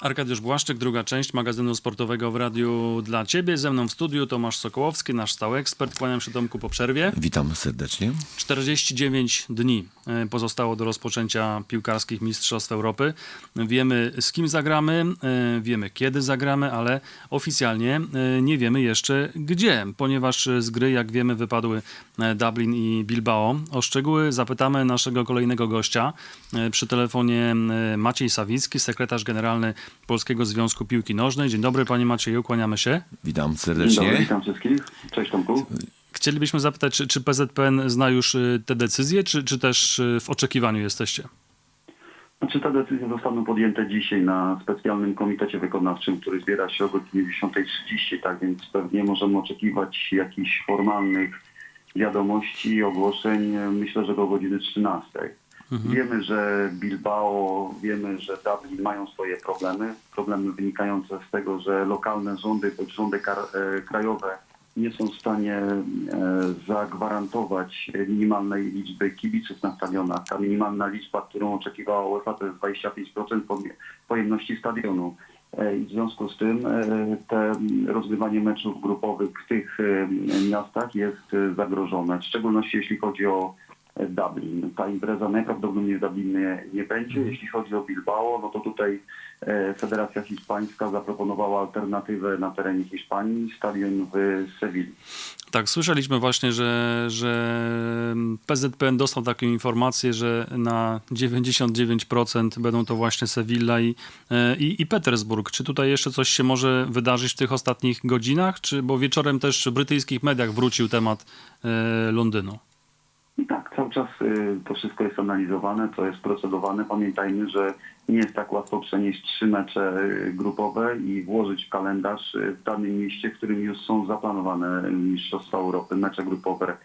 Arkadiusz Błaszczyk, druga część magazynu sportowego w Radiu dla Ciebie. Ze mną w studiu Tomasz Sokołowski, nasz stały ekspert. Kłaniam się Tomku po przerwie. Witam serdecznie. 49 dni e, pozostało do rozpoczęcia piłkarskich Mistrzostw Europy. Wiemy z kim zagramy, e, wiemy kiedy zagramy, ale oficjalnie e, nie wiemy jeszcze gdzie, ponieważ z gry, jak wiemy, wypadły Dublin i Bilbao. O szczegóły zapytamy naszego kolejnego gościa. Przy telefonie Maciej Sawicki, sekretarz generalny Polskiego Związku Piłki Nożnej. Dzień dobry panie Macieju, kłaniamy się. Witam Dzień dobry, serdecznie. witam wszystkich. Cześć Tomku. Chcielibyśmy zapytać, czy, czy PZPN zna już y, te decyzje, czy, czy też y, w oczekiwaniu jesteście? Znaczy te decyzje zostaną podjęte dzisiaj na specjalnym komitecie wykonawczym, który zbiera się o godzinie 10.30, tak więc pewnie możemy oczekiwać jakichś formalnych wiadomości, ogłoszeń, myślę, że do godziny 13. Wiemy, że Bilbao, wiemy, że Dublin mają swoje problemy, problemy wynikające z tego, że lokalne rządy bądź rządy e, krajowe nie są w stanie e, zagwarantować minimalnej liczby kibiców na stadionach. Ta minimalna liczba, którą oczekiwała UEFA, to jest 25% pojemności- stadionu. E, I w związku z tym te rozgrywanie meczów grupowych w tych miastach jest zagrożone, w szczególności jeśli chodzi o Dublin. Ta impreza najprawdopodobniej w Dublinie nie będzie. Jeśli chodzi o Bilbao, no to tutaj e, Federacja Hiszpańska zaproponowała alternatywę na terenie Hiszpanii, stadion w Sewilli. Tak, słyszeliśmy właśnie, że, że PZPN dostał taką informację, że na 99% będą to właśnie Sevilla i, e, i, i Petersburg. Czy tutaj jeszcze coś się może wydarzyć w tych ostatnich godzinach? Czy, bo wieczorem też w brytyjskich mediach wrócił temat e, Londynu. Cały czas y, to wszystko jest analizowane, to jest procedowane. Pamiętajmy, że nie jest tak łatwo przenieść trzy mecze y, grupowe i włożyć w kalendarz y, w danym mieście, w którym już są zaplanowane Mistrzostwa Europy, mecze grupowe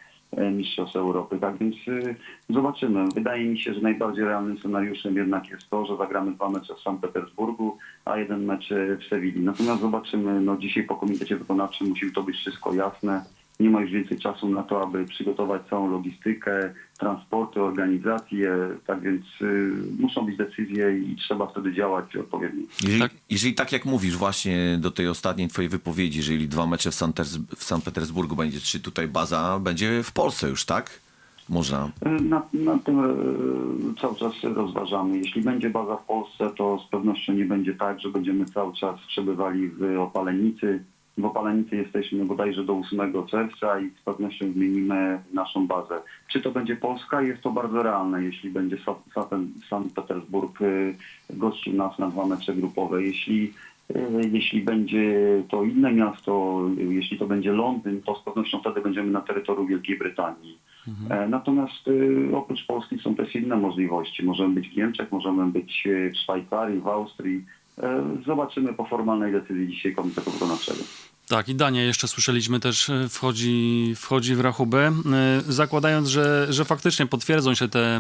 Mistrzostw Europy. Tak więc zobaczymy. Wydaje mi się, że najbardziej realnym scenariuszem jednak jest to, że zagramy dwa mecze w Sankt Petersburgu, a jeden mecz w Sewilli. Natomiast zobaczymy, no dzisiaj po komitecie wykonawczym musi to być wszystko jasne nie ma już więcej czasu na to, aby przygotować całą logistykę, transporty, organizacje, tak więc y, muszą być decyzje i trzeba wtedy działać odpowiednio. Jeżeli Tak. jeżeli tak jak mówisz właśnie do tej ostatniej twojej wypowiedzi, jeżeli dwa mecze w Sankt, w Sankt Petersburgu będzie, czy tutaj baza będzie w Polsce już, tak? Można. Y, Na, na tym y, cały czas rozważamy. Jeśli będzie baza w Polsce, to z pewnością nie będzie tak, że będziemy cały czas przebywali w Opalenicy. W Opalenicy jesteśmy bodajże do 8 czerwca i z pewnością zmienimy naszą bazę. Czy to będzie Polska? Jest to bardzo realne, jeśli będzie Sa- Sa- Sankt Petersburg y, gościł nas na dwa mecze grupowe. Jeśli y, jeśli będzie to inne miasto, y, jeśli to będzie Londyn, to z pewnością wtedy będziemy na terytorium Wielkiej Brytanii. E, Natomiast oprócz Polski są też inne możliwości. Możemy być w Niemczech, możemy być w Szwajcarii, w Austrii. E, Zobaczymy po formalnej decyzji dzisiaj Komitetu Wykonawczego. Tak, i Dania jeszcze słyszeliśmy też e, wchodzi, wchodzi w rachubę, e, zakładając, że, że faktycznie potwierdzą się te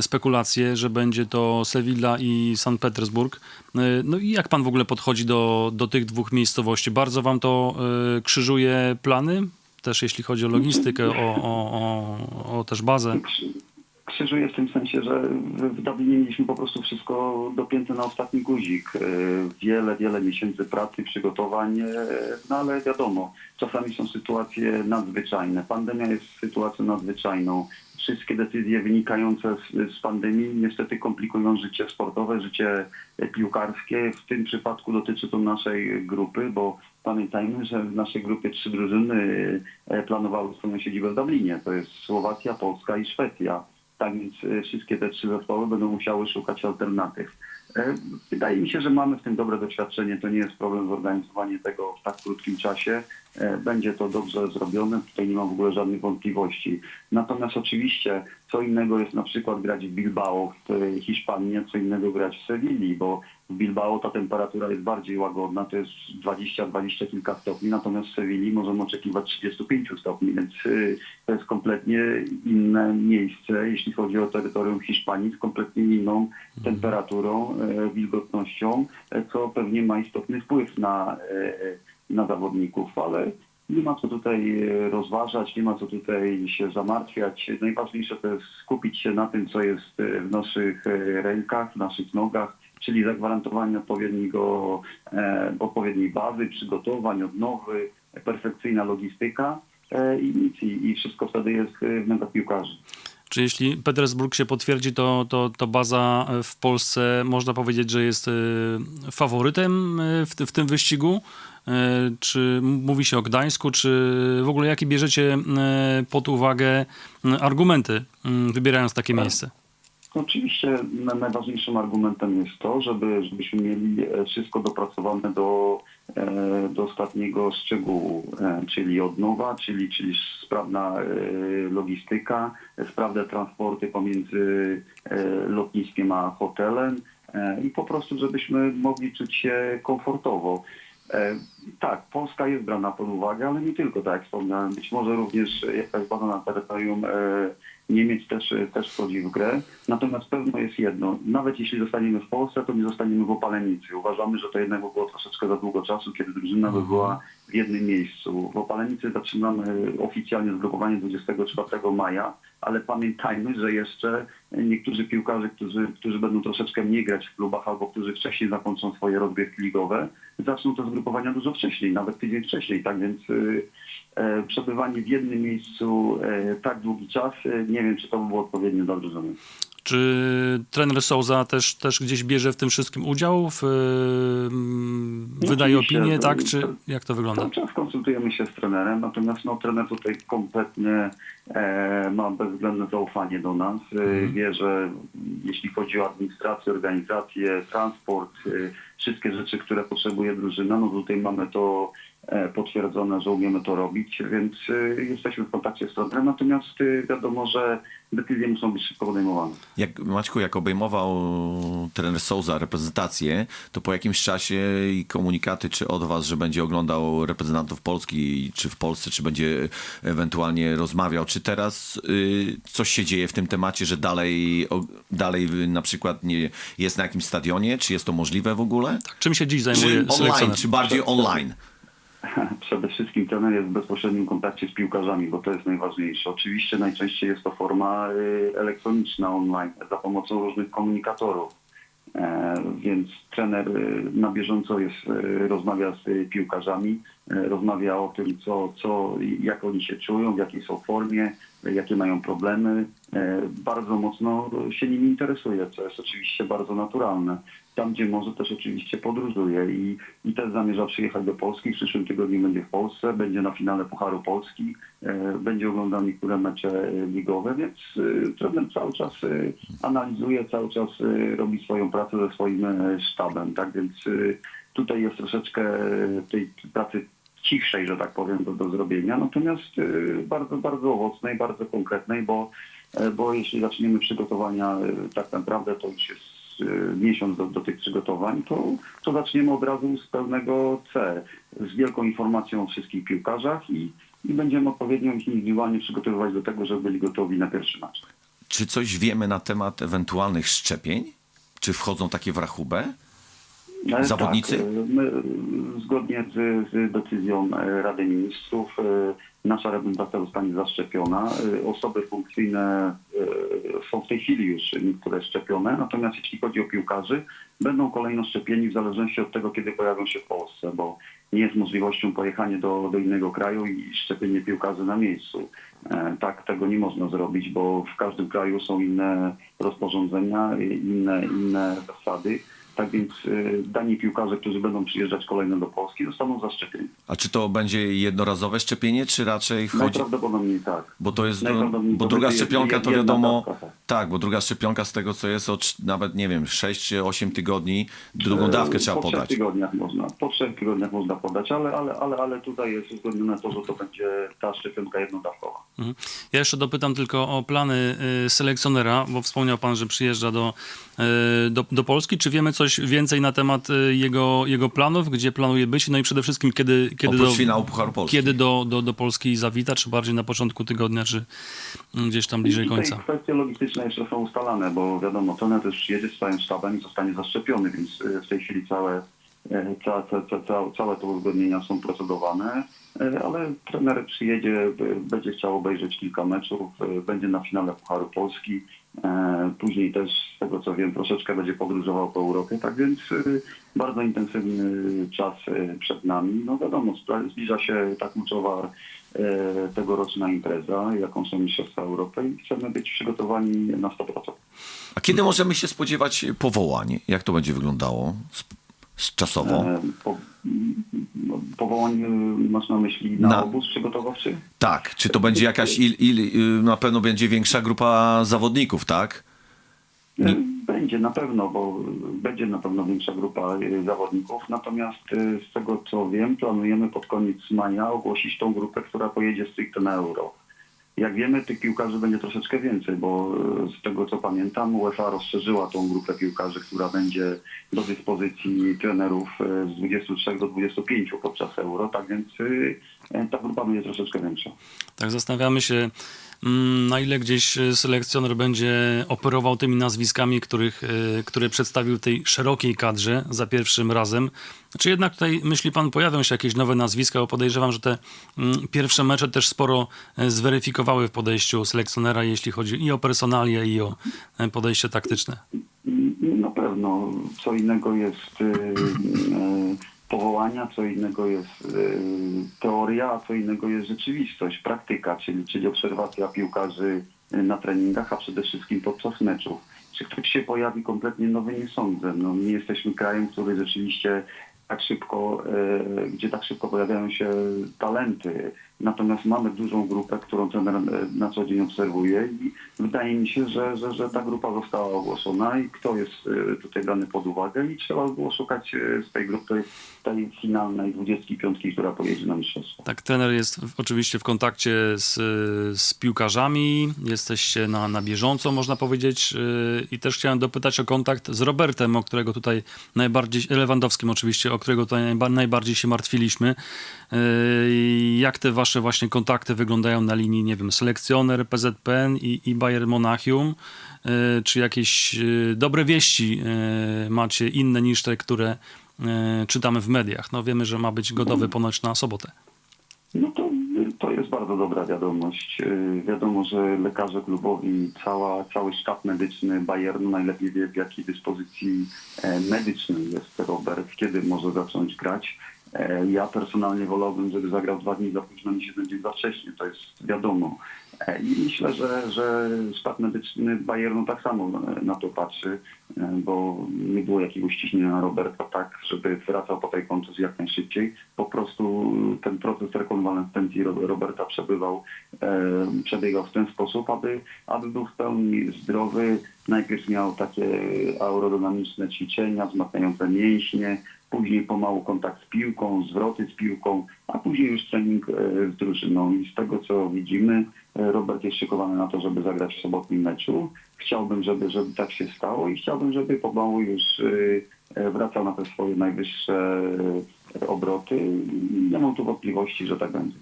spekulacje, że będzie to Sevilla i Sankt Petersburg. No i jak pan w ogóle podchodzi do, do tych dwóch miejscowości? Bardzo wam to krzyżuje plany? Też jeśli chodzi o logistykę, o, o, o, o też bazę. Krzy- Krzyżuję w tym sensie, że w, Dublinie mieliśmy po prostu wszystko dopięte na ostatni guzik. E, Wiele, wiele miesięcy pracy, przygotowań, e, no ale wiadomo, czasami są sytuacje nadzwyczajne. Pandemia jest sytuacją nadzwyczajną. Wszystkie decyzje wynikające z, z pandemii niestety komplikują życie sportowe, życie piłkarskie. W tym przypadku dotyczy to naszej grupy, bo pamiętajmy, że w naszej grupie trzy drużyny e, planowały swoją siedzibę w Dublinie. To jest Słowacja, Polska i Szwecja. Tak więc e, wszystkie te trzy zespoły będą musiały szukać alternatyw. E, Wydaje mi się, że mamy w tym dobre doświadczenie. To nie jest problem zorganizowanie tego w tak krótkim czasie. E, Będzie to dobrze zrobione. Tutaj nie ma w ogóle żadnych wątpliwości. Natomiast oczywiście co innego jest na przykład grać w Bilbao w Hiszpanii, a co innego grać w Sewilli, bo w Bilbao ta temperatura jest bardziej łagodna, to jest 20-20 kilka stopni, natomiast w Sewilli możemy oczekiwać 35 stopni, więc y, to jest kompletnie inne miejsce, jeśli chodzi o terytorium Hiszpanii, z kompletnie inną temperaturą, e, wilgotnością, e, co pewnie ma istotny wpływ na, na zawodników, ale nie ma co tutaj rozważać, nie ma co tutaj się zamartwiać. Najważniejsze to jest skupić się na tym, co jest w naszych rękach, w naszych nogach, czyli zagwarantowanie odpowiedniego, e, odpowiedniej bazy, przygotowań, odnowy, perfekcyjna logistyka e, i nic, i, i wszystko wtedy jest e, w nogach piłkarzy. Czy jeśli Petersburg się potwierdzi, to, to, to baza w Polsce można powiedzieć, że jest faworytem w, w tym wyścigu? Czy mówi się o Gdańsku, czy w ogóle jakie bierzecie pod uwagę argumenty, wybierając takie miejsce? Oczywiście na- najważniejszym argumentem jest to, żeby, żebyśmy mieli e, wszystko dopracowane do, e, do ostatniego szczegółu, e, czyli odnowa, czyli, czyli sprawna logistyka, sprawne transporty pomiędzy lotniskiem a hotelem i po prostu, żebyśmy mogli czuć się komfortowo. Tak, Polska jest brana pod uwagę, ale nie tylko, tak jak wspomniałem. Być może również jakaś baza na terytorium Niemiec też, też wchodzi w grę. Natomiast pewno jest jedno, nawet jeśli zostaniemy w Polsce, to nie zostaniemy w Opalenicy. Uważamy, że to jednak by było troszeczkę za długo czasu, kiedy drużyna by była w jednym miejscu. W Opalenicy zaczynamy oficjalnie zgrupowanie 24 maja, ale pamiętajmy, że jeszcze niektórzy piłkarze, którzy, którzy będą troszeczkę mniej grać w klubach albo którzy wcześniej zakończą swoje rozgrywki ligowe, zaczną te zgrupowania dużo wcześniej, nawet tydzień wcześniej. Tak więc e, przebywanie w jednym miejscu e, tak długi czas, e, nie wiem, czy to by było odpowiednie dla drużyny. Czy trener Souza też, też gdzieś bierze w tym wszystkim udział? W, No wydaje opinię, tak? Czy jak to wygląda? Cały czas konsultujemy się z trenerem, natomiast no, trener tutaj kompletnie e, ma bezwzględne zaufanie do nas. E, Wie, że jeśli chodzi o administrację, organizację, transport, e, wszystkie rzeczy, które potrzebuje drużyna, no tutaj mamy to e, potwierdzone, że umiemy to robić, więc e, jesteśmy w kontakcie z trenerem, natomiast e, wiadomo, że decyzje muszą być szybko podejmowane. Jak, Maćku, jak obejmował trener Souza reprezentację, to po jakimś czasie i komunikaty, czy od was, że będzie oglądał reprezentantów Polski, czy w Polsce, czy będzie ewentualnie rozmawiał, czy teraz y, coś się dzieje w tym temacie, że dalej, dalej na przykład nie, jest na jakimś stadionie, czy jest to możliwe w ogóle? Czym się dziś Czy zajmuje online, selekcjoner? czy bardziej online? Przede wszystkim trener jest w bezpośrednim kontakcie z piłkarzami, bo to jest najważniejsze. Oczywiście najczęściej jest to forma y, elektroniczna online za pomocą różnych komunikatorów. E, Więc trener y, na bieżąco jest, y, rozmawia z piłkarzami, rozmawia o tym, co, co, jak oni się czują, w jakiej są formie, jakie mają problemy. E, Bardzo mocno się nimi interesuje, co jest oczywiście bardzo naturalne. Tam, gdzie może też oczywiście podróżuje i, i też zamierza przyjechać do Polski. W przyszłym tygodniu będzie w Polsce, będzie na finale Pucharu Polski, e, będzie oglądał niektóre mecze e, ligowe, więc trener cały czas analizuje, cały czas robi swoją pracę ze swoim sztabem, tak więc tutaj jest troszeczkę tej pracy cichszej, że tak powiem, do, do zrobienia, natomiast e, bardzo, bardzo owocnej, bardzo konkretnej, bo, e, bo jeśli zaczniemy przygotowania e, tak naprawdę, to już jest e, miesiąc do, do tych przygotowań, to, to zaczniemy od razu z pełnego C, z wielką informacją o wszystkich piłkarzach i, i będziemy odpowiednio ich indywidualnie przygotowywać do tego, żeby byli gotowi na pierwszy mecz. Czy coś wiemy na temat ewentualnych szczepień? Czy wchodzą takie w rachubę? E, Zawodnicy? Tak, e, my, e, zgodnie z, z decyzją e, Rady Ministrów e, nasza reprezentacja zostanie zaszczepiona. E, Osoby funkcyjne są w tej chwili już niektóre szczepione, natomiast jeśli chodzi o piłkarzy, będą kolejno szczepieni w zależności od tego, kiedy pojawią się w Polsce, bo nie jest możliwością pojechanie do, do innego kraju i szczepienie piłkarzy na miejscu. Tak, tego nie można zrobić, bo w każdym kraju są inne rozporządzenia, inne, inne zasady. Tak więc y, dani piłkarze, którzy będą przyjeżdżać kolejno do Polski, zostaną zaszczepieni. A czy to będzie jednorazowe szczepienie, czy raczej chodzi... Najprawdopodobniej tak. Bo to jest, bo druga szczepionka to wiadomo, dawka, tak. tak, bo druga szczepionka z tego co jest od nawet nie wiem 6 czy 8 tygodni, drugą dawkę E, trzeba po podać. trzech tygodniach można, po trzech tygodniach można podać, ale, ale, ale, ale tutaj jest uzgodnione to, że to będzie ta szczepionka jednodawkowa. Mhm. Ja jeszcze dopytam tylko o plany y, selekcjonera, bo wspomniał pan, że przyjeżdża do, y, do, do Polski. Czy wiemy coś więcej na temat y, jego, jego planów, gdzie planuje być? No i przede wszystkim, kiedy, kiedy, Oprócz do, finału Pucharu Polski. kiedy do, do, do Polski zawita, czy bardziej na początku tygodnia, czy mm, gdzieś tam bliżej Tutaj końca? kwestie logistyczne jeszcze są ustalane, bo wiadomo, trener też przyjedzie z całym sztabem i zostanie zaszczepiony, więc y, w tej chwili całe, e, ca, ca, ca, ca, całe te uzgodnienia są procedowane, ale trener przyjedzie, będzie chciał obejrzeć kilka meczów, będzie na finale Pucharu Polski, później też z tego co wiem troszeczkę będzie podróżował po Europie, tak więc e, bardzo intensywny czas e, przed nami. No wiadomo, zbliża się ta kluczowa e, tegoroczna impreza, jaką są Mistrzostwa Europy i chcemy być przygotowani na 100%. A kiedy możemy się spodziewać powołań? Jak to będzie wyglądało z, czasowo? E, Po, powołań e, masz na myśli na, Na- obóz przygotowawczy? Tak, czy to będzie jakaś, il, il, y, na pewno będzie większa grupa zawodników, tak? E, Będzie na pewno, bo będzie na pewno większa grupa e, zawodników. Natomiast z tego co wiem, planujemy pod koniec maja ogłosić tą grupę, która pojedzie stricte na euro. Jak wiemy, tych piłkarzy będzie troszeczkę więcej, bo e, z tego co pamiętam, UEFA rozszerzyła tą grupę piłkarzy, która będzie do dyspozycji trenerów e, z 23 do 25 podczas euro, tak więc e, ta grupa będzie troszeczkę większa. Tak zastanawiamy się, na ile gdzieś e, selekcjoner będzie operował tymi nazwiskami, których, e, które przedstawił tej szerokiej kadrze za pierwszym razem. Czy jednak tutaj, myśli pan, pojawią się jakieś nowe nazwiska? Bo podejrzewam, że te mm, pierwsze mecze też sporo e, zweryfikowały w podejściu selekcjonera, jeśli chodzi i o personalie, i o podejście taktyczne. Na pewno. Co innego jest powołania, co innego jest y, teoria, a co innego jest rzeczywistość, praktyka, czyli, czyli obserwacja piłkarzy y, na treningach, a przede wszystkim podczas meczów. Czy ktoś się pojawi kompletnie nowy, nie sądzę. No, nie jesteśmy krajem, który rzeczywiście tak szybko, e, gdzie tak szybko pojawiają się talenty. Natomiast mamy dużą grupę, którą trener e, na co dzień obserwuje i wydaje mi się, że, że, że ta grupa została ogłoszona i kto jest e, tutaj brany pod uwagę i trzeba było szukać e, z tej grupy tej finalnej 25, która pojedzie na mistrzostwo. Tak, trener jest oczywiście w kontakcie z, z piłkarzami, jesteście na, na bieżąco, można powiedzieć. I też chciałem dopytać o kontakt z Robertem, o którego tutaj najbardziej, Lewandowskim oczywiście, o którego tutaj najba, najbardziej się martwiliśmy. Jak te wasze właśnie kontakty wyglądają na linii, nie wiem, selekcjoner, PZPN i, i Bayern Monachium? Yy, Czy jakieś yy, dobre wieści yy, macie inne niż te, które czytamy w mediach? No wiemy, że ma być gotowy ponoć na sobotę. No to, to jest bardzo dobra wiadomość. Wiadomo, że lekarze klubowi, cała, cały sztab medyczny Bayernu najlepiej wie, w jakiej dyspozycji e, medycznej jest Robert, kiedy może zacząć grać. E, Ja personalnie wolałbym, żeby zagrał dwa dni za późno niż jeden dzień za wcześnie, to jest wiadomo. E, I myślę, że, że sztab medyczny Bayernu tak samo e, na to patrzy, bo nie było jakiegoś ciśnienia na Roberta tak, żeby wracał po tej kontuzji jak najszybciej. Po prostu ten proces rekonwalescencji Ro- Roberta przebywał, przebiegał w ten sposób, aby, aby był w pełni zdrowy. Najpierw miał takie aerodynamiczne ćwiczenia, wzmacniające mięśnie, później pomału kontakt z piłką, zwroty z piłką, a później już trening e, z drużyną. I z tego co widzimy, e, Robert jest szykowany na to, żeby zagrać w sobotnim meczu. Chciałbym, żeby, żeby tak się stało i chciałbym, żeby pomału już e, e, wracał na te swoje najwyższe e, obroty. Nie mam tu wątpliwości, że tak będzie.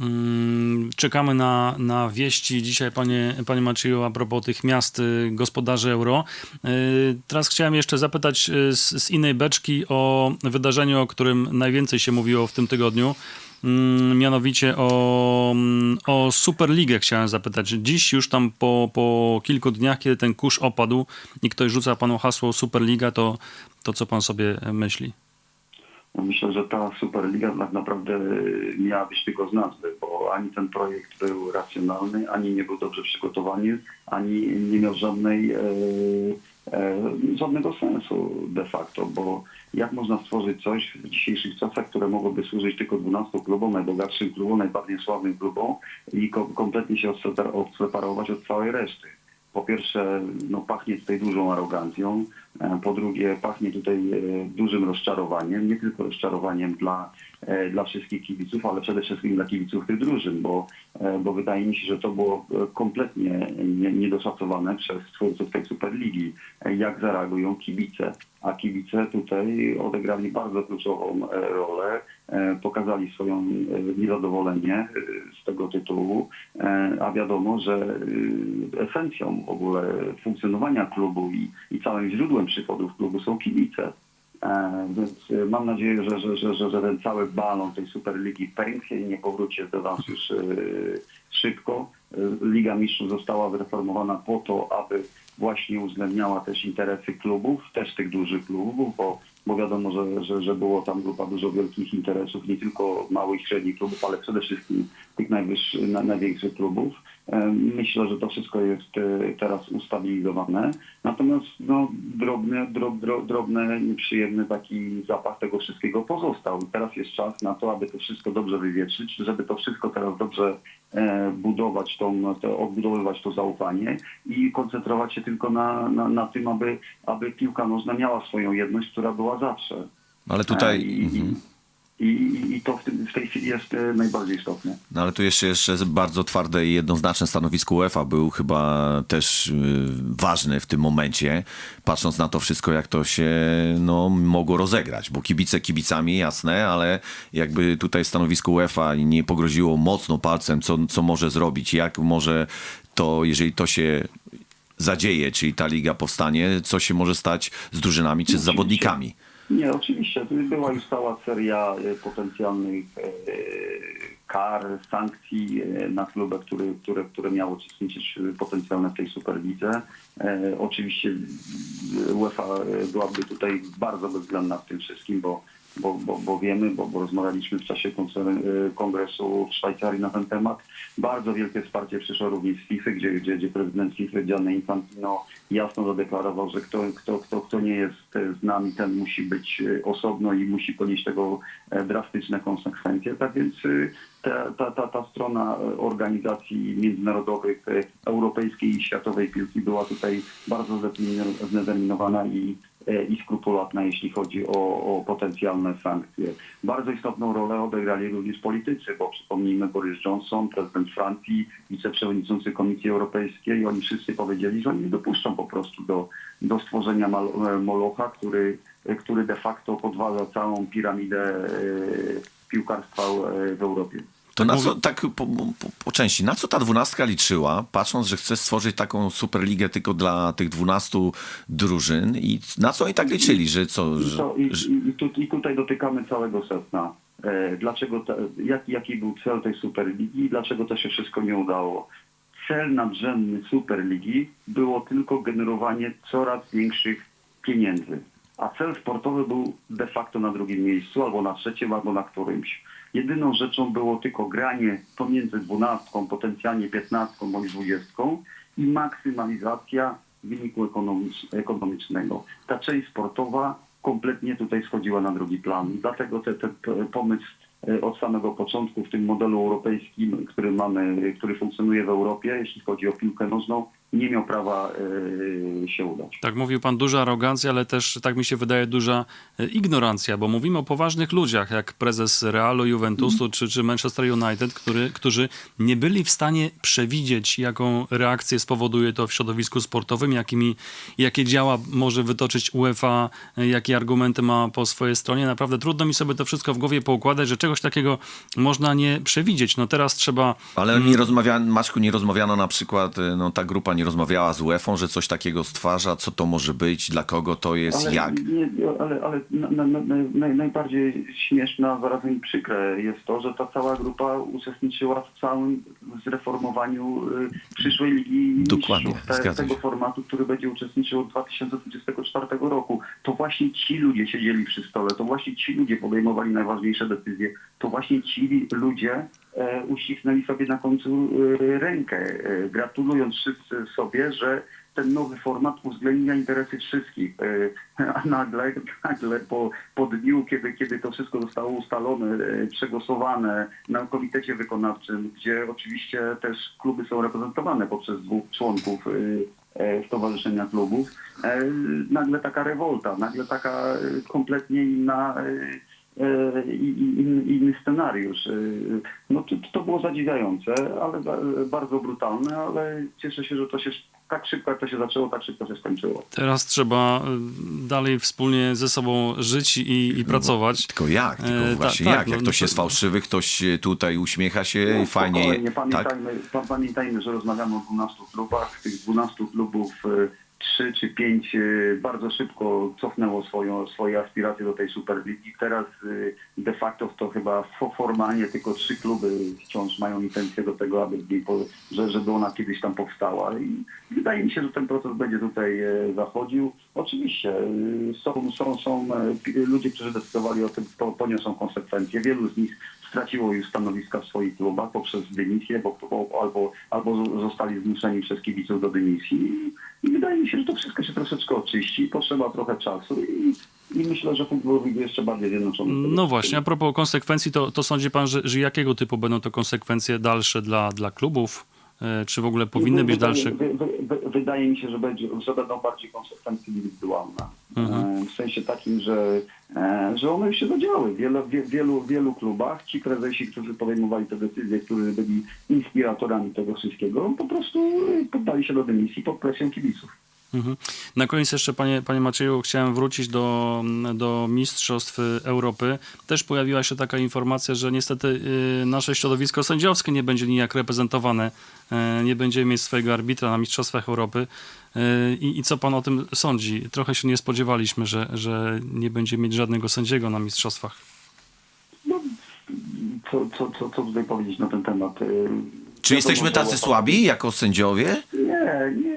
Mm, Czekamy na, na wieści dzisiaj, panie, panie Macieju, a propos tych miast y, gospodarzy euro. Y, Teraz chciałem jeszcze zapytać y, z, z innej beczki o wydarzeniu, o którym najwięcej się mówiło w tym tygodniu. Mm, Mianowicie o, mm, o Superligę chciałem zapytać. Dziś już tam po, po kilku dniach, kiedy ten kurz opadł i ktoś rzuca panu hasło Superliga, to, to co pan sobie myśli? Myślę, że ta Superliga tak naprawdę miała być tylko z nazwy, bo ani ten projekt był racjonalny, ani nie był dobrze przygotowany, ani nie miał żadnej, e, e, żadnego sensu de facto, bo jak można stworzyć coś w dzisiejszych czasach, które mogłoby służyć tylko 12 klubom, najbogatszym klubom, najbardziej sławnym klubom i ko- kompletnie się odsepa- odseparować od całej reszty? Po pierwsze, no, pachnie tutaj dużą arogancją, e, po drugie, pachnie tutaj e, dużym rozczarowaniem, nie tylko rozczarowaniem dla, e, dla wszystkich kibiców, ale przede wszystkim dla kibiców tych drużyn, bo, e, bo wydaje mi się, że to było e, kompletnie nie- niedoszacowane przez twórców tej Superligi, e, jak zareagują kibice. A kibice tutaj odegrali bardzo kluczową e, rolę, e, pokazali swoją e, niezadowolenie e, z tego tytułu, e, a wiadomo, że e, esencją w ogóle funkcjonowania klubu i, i całym źródłem przychodów klubu są kibice. E, Więc e, mam nadzieję, że, że, że, że, ten cały balon tej Superligi pęknie i nie powróci do nas już e, szybko. Liga Mistrzów została wyreformowana po to, aby właśnie uwzględniała też interesy klubów, też tych dużych klubów, bo, bo wiadomo, że, że, że było tam grupa dużo wielkich interesów, nie tylko małych średnich klubów, ale przede wszystkim tych największych klubów. E, Myślę, że to wszystko jest e, teraz ustabilizowane. Natomiast no, drobny, drob, drob, drobny, nieprzyjemny taki zapach tego wszystkiego pozostał. I teraz jest czas na to, aby to wszystko dobrze wywietrzyć, żeby to wszystko teraz dobrze e, budować, tą, to, odbudowywać to zaufanie i koncentrować się tylko na, na, na tym, aby, aby piłka nożna miała swoją jedność, która była zawsze. Ale tutaj... I, mhm. I, i, I to w, tym, w tej chwili jest e, najbardziej istotne. No ale tu jeszcze, jeszcze jest bardzo twarde i jednoznaczne stanowisko UEFA był chyba też y, ważny w tym momencie, patrząc na to wszystko, jak to się no, mogło rozegrać, bo kibice kibicami, jasne, ale jakby tutaj stanowisko UEFA nie pogroziło mocno palcem, co, co może zrobić, jak może to, jeżeli to się zadzieje, czyli ta liga powstanie, co się może stać z drużynami czy z zawodnikami. Nie, oczywiście. Była już cała seria e, potencjalnych e, kar, sankcji e, na kluby, które, które, które miały uczestniczyć e, potencjalnie w tej Superlidze. Oczywiście UEFA byłaby tutaj bardzo bezwzględna w tym wszystkim, bo, bo, bo, bo wiemy, bo, bo rozmawialiśmy w czasie e, kongresu w Szwajcarii na ten temat. Bardzo wielkie wsparcie przyszło również z FIFA, gdzie, gdzie, gdzie prezydent FIFA Gianni Infantino jasno zadeklarował, że kto, kto, kto, kto nie jest e, z nami, ten musi być e, osobno i musi ponieść tego e, drastyczne konsekwencje. Tak więc ta, ta, ta, ta strona e, organizacji międzynarodowych, e, europejskiej i światowej piłki była tutaj bardzo zdetermino- zdeterminowana i, i skrupulatna, jeśli chodzi o, o potencjalne sankcje. Bardzo istotną rolę odegrali również politycy, bo przypomnijmy Boris Johnson, prezydent Francji, wiceprzewodniczący Komisji Europejskiej, oni wszyscy powiedzieli, że oni nie dopuszczą po prostu do, do stworzenia mal- e, Molocha, który, e, który de facto podważa całą piramidę e, piłkarstwa e, w Europie. To na mówię- co, tak po, po, po części, na co ta dwunastka liczyła, patrząc, że chce stworzyć taką superligę tylko dla tych dwunastu drużyn i na co oni tak liczyli, że co, I, to, i, że i, i, tu, I tutaj dotykamy całego setna. E, dlaczego ta, jak, jaki był cel tej Superligi i dlaczego to się wszystko nie udało? Cel nadrzędny Superligi było tylko generowanie coraz większych pieniędzy. A cel sportowy był de facto na drugim miejscu, albo na trzecim, albo na którymś. Jedyną rzeczą było tylko granie pomiędzy dwunastką, potencjalnie piętnastką bądź dwudziestką i maksymalizacja wyniku ekonomicz- ekonomicznego. Ta część sportowa kompletnie tutaj schodziła na drugi plan. Dlatego ten te, pomysł e, od samego początku w tym modelu europejskim, który mamy, który funkcjonuje w Europie, jeśli chodzi o piłkę nożną, nie miał prawa e, się udać. Tak mówił pan, duża arogancja, ale też, tak mi się wydaje, duża e, ignorancja, bo mówimy o poważnych ludziach, jak prezes Realu, Juventusu czy, czy Manchester United, który, którzy nie byli w stanie przewidzieć, jaką reakcję spowoduje to w środowisku sportowym, jakimi, jakie działa może wytoczyć UEFA, e, jakie argumenty ma po swojej stronie. Naprawdę trudno mi sobie to wszystko w głowie poukładać, że czegoś takiego można nie przewidzieć. No teraz trzeba ale nie rozmawiano, Maczku, nie rozmawiano na przykład, y, no ta grupa nie rozmawiała z UEFA, że coś takiego stwarza, co to może być, dla kogo to jest, Ale, jak. Nie, ale, ale na, na, na, naj, najbardziej śmieszne, a zarazem przykre jest to, że ta cała grupa uczestniczyła w całym zreformowaniu y, przyszłej Ligi Dokładnie, Mistrzów, te, tego formatu, który będzie uczestniczył od 2024 roku. To właśnie ci ludzie siedzieli przy stole, to właśnie ci ludzie podejmowali najważniejsze decyzje, to właśnie ci ludzie uścisnęli sobie na końcu e, rękę, e, gratulując wszyscy sobie, że ten nowy format uwzględnia interesy wszystkich. E, A nagle, nagle po, po dniu, kiedy, kiedy to wszystko zostało ustalone, e, przegłosowane na komitecie wykonawczym, gdzie oczywiście też kluby są reprezentowane poprzez dwóch członków e, e, Stowarzyszenia Klubów, e, nagle taka rewolta, nagle taka e, kompletnie inna e, e, i- i- inny, scenariusz. E, No to, to było zadziwiające, ale ba- bardzo brutalne, ale cieszę się, że to się tak szybko jak to się zaczęło, tak szybko się skończyło. Teraz trzeba y, dalej wspólnie ze sobą żyć i, i pracować. Tylko jak? Tylko E, ta- właśnie tak, jak? no, Jak no ktoś to- jest fałszywy, ktoś e, tutaj uśmiecha się i fajnie. No, Spokojnie, tak? pamiętajmy, pa, pamiętajmy, że rozmawiamy o 12 klubach. Tych 12 klubów y, trzy czy pięć y, bardzo szybko cofnęło swoją, swoje aspiracje do tej Superligi. Teraz y, de facto to chyba fo- formalnie tylko trzy kluby wciąż mają intencję do tego, aby żeby ona kiedyś tam powstała. I wydaje mi się, że ten proces będzie tutaj e, zachodził. Oczywiście y, są, są, są e, ludzie, którzy decydowali o tym, po, poniosą konsekwencje. Wielu z nich straciło już stanowiska w swoich klubach poprzez dymisję, bo, bo, albo, albo zostali zmuszeni przez kibiców do dymisji. I, wydaje mi się, że to wszystko się troszeczkę oczyści. Potrzeba trochę czasu i, i myślę, że futbol jeszcze bardziej zjednoczony. No właśnie, a propos konsekwencji, to, to sądzi pan, że, że jakiego typu będą to konsekwencje dalsze dla, dla klubów? E, Czy w ogóle powinny być wydaje, dalsze? Wy, wy, wy, wydaje mi się, że, będzie, że będą bardziej konsekwencje indywidualne. Mhm. E, W sensie takim, że, e, że one już się zadziały. W wielu, wie, wielu, wielu klubach ci prezesi, którzy podejmowali te decyzje, którzy byli inspiratorami tego wszystkiego, po prostu e, poddali się do dymisji pod presją kibiców. Mhm. Na koniec jeszcze, panie, panie Macieju, chciałem wrócić do, do Mistrzostw Europy. Też pojawiła się taka informacja, że niestety y, nasze środowisko sędziowskie nie będzie nijak reprezentowane. Y, Nie będziemy mieć swojego arbitra na Mistrzostwach Europy. Y, I, I co pan o tym sądzi? Trochę się nie spodziewaliśmy, że, że nie będziemy mieć żadnego sędziego na Mistrzostwach. No, co, co, co, co tutaj powiedzieć na ten temat? Czy jesteśmy tacy słabi jako sędziowie? Nie, nie,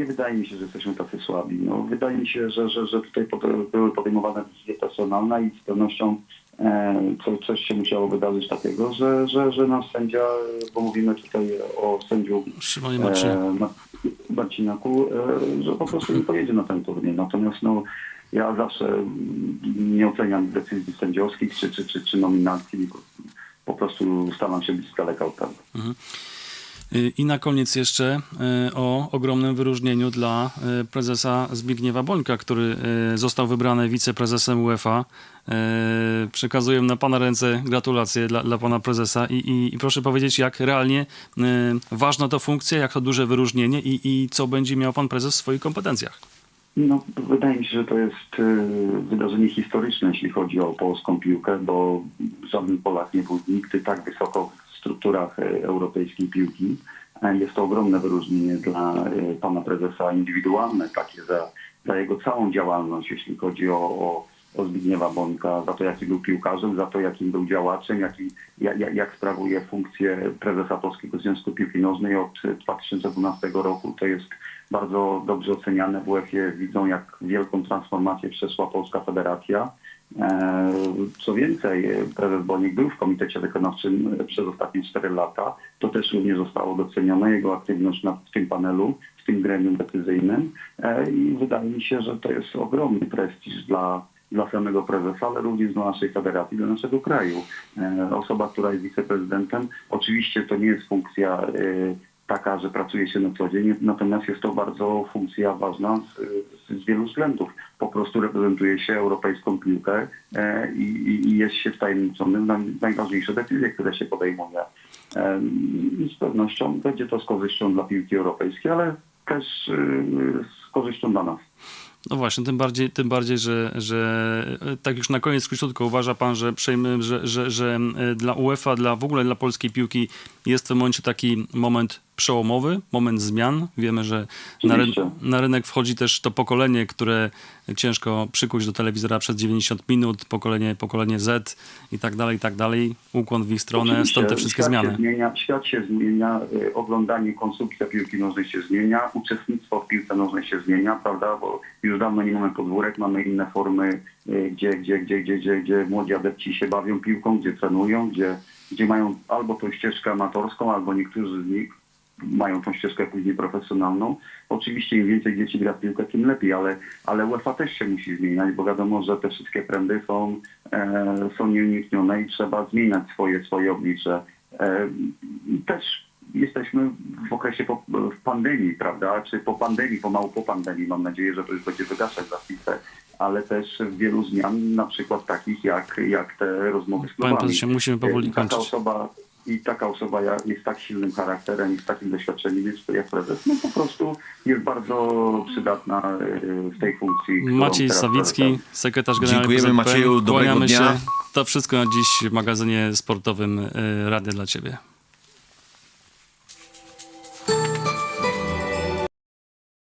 nie, wydaje mi się, że jesteśmy tacy słabi. No, wydaje mi się, że, że, że tutaj były podejmowane decyzje personalne i z pewnością e, co, coś się musiało wydarzyć takiego, że, że, że nasz sędzia, bo mówimy tutaj o sędziu Szymonie e, Ma- Marcinaku, e, że po prostu nie pojedzie na ten turniej. Natomiast no, ja zawsze nie oceniam decyzji sędziowskich czy, czy, czy, czy nominacji. Po prostu staram się być z daleka od tego. Y, I na koniec jeszcze y, o ogromnym wyróżnieniu dla y, prezesa Zbigniewa Bońka, który y, został wybrany wiceprezesem UEFA. Y, Przekazuję na pana ręce gratulacje dla, dla pana prezesa i, i, i proszę powiedzieć, jak realnie y, ważna to funkcja, jak to duże wyróżnienie i, i co będzie miał pan prezes w swoich kompetencjach. No, wydaje mi się, że to jest y, wydarzenie historyczne, jeśli chodzi o polską piłkę, bo żaden Polak nie był nigdy tak wysoko strukturach y, europejskiej piłki. E, Jest to ogromne wyróżnienie dla y, pana prezesa indywidualne, takie za, za jego całą działalność, jeśli chodzi o, o, o Zbigniewa Bońka, za to, jaki był piłkarzem, za to, jakim był działaczem, jaki, jak, jak, sprawuje funkcję prezesa Polskiego Związku Piłki Nożnej od y, 2012 roku. To jest bardzo dobrze oceniane w UEFA. Widzą, jak wielką transformację przeszła Polska Federacja. E, Co więcej, prezes Bonik był w komitecie wykonawczym przez ostatnie 4 lata. To też również zostało docenione, jego aktywność w tym panelu, w tym gremium decyzyjnym. E, I wydaje mi się, że to jest ogromny prestiż dla, dla samego prezesa, ale również dla naszej federacji, dla naszego kraju. E, Osoba, która jest wiceprezydentem, oczywiście to nie jest funkcja taka, że pracuje się na co dzień, natomiast jest to bardzo funkcja ważna z, z wielu względów. Po prostu reprezentuje się europejską piłkę e, i, i- jest się wtajemniczonym na najważniejsze decyzje, które się podejmuje. E, I z pewnością będzie to z korzyścią dla piłki europejskiej, ale też e, z korzyścią dla nas. No właśnie, tym bardziej, tym bardziej że, że e, tak już na koniec króciutko uważa pan, że, przejmy, że, że, że e, dla UEFA, dla w ogóle dla polskiej piłki jest w tym momencie taki moment przełomowy, moment zmian. Wiemy, że na, ry- na rynek wchodzi też to pokolenie, które ciężko przykuć do telewizora przez 90 minut, pokolenie, pokolenie Z i tak dalej, i tak dalej. Ukłon w ich stronę, Oczywiście, stąd te wszystkie świat zmiany. Się zmienia, świat się zmienia, y, oglądanie, konsumpcja piłki nożnej się zmienia, uczestnictwo w piłce nożnej się zmienia, prawda, bo już dawno nie mamy podwórek, mamy inne formy, y, gdzie, gdzie, gdzie, gdzie, gdzie, gdzie młodzi adepci się bawią piłką, gdzie trenują, gdzie, gdzie mają albo tą ścieżkę amatorską, albo niektórzy z nich mają tą ścieżkę później profesjonalną. Oczywiście im więcej dzieci gra w piłkę, tym lepiej, ale, ale UEFA też się musi zmieniać, bo wiadomo, że te wszystkie trendy są, e, są nieuniknione i trzeba zmieniać swoje, swoje oblicze. E, też jesteśmy w okresie po, w pandemii, prawda? Czy po pandemii, pomału po pandemii. Mam nadzieję, że to już będzie wygaszać za chwilę, ale też wielu zmian, na przykład takich jak, jak te rozmowy z Panie klubami. prezesie, musimy powoli I taka kończyć. osoba i taka osoba jest tak silnym charakterem i z takim doświadczeniem jest jak prezes, no po prostu jest bardzo przydatna y, w tej funkcji. Maciej Sawicki, prezes. sekretarz generalny Dziękujemy. Macieju, dobrego Kłaniamy dnia. Się. To wszystko na dziś w magazynie sportowym y, Radia dla Ciebie.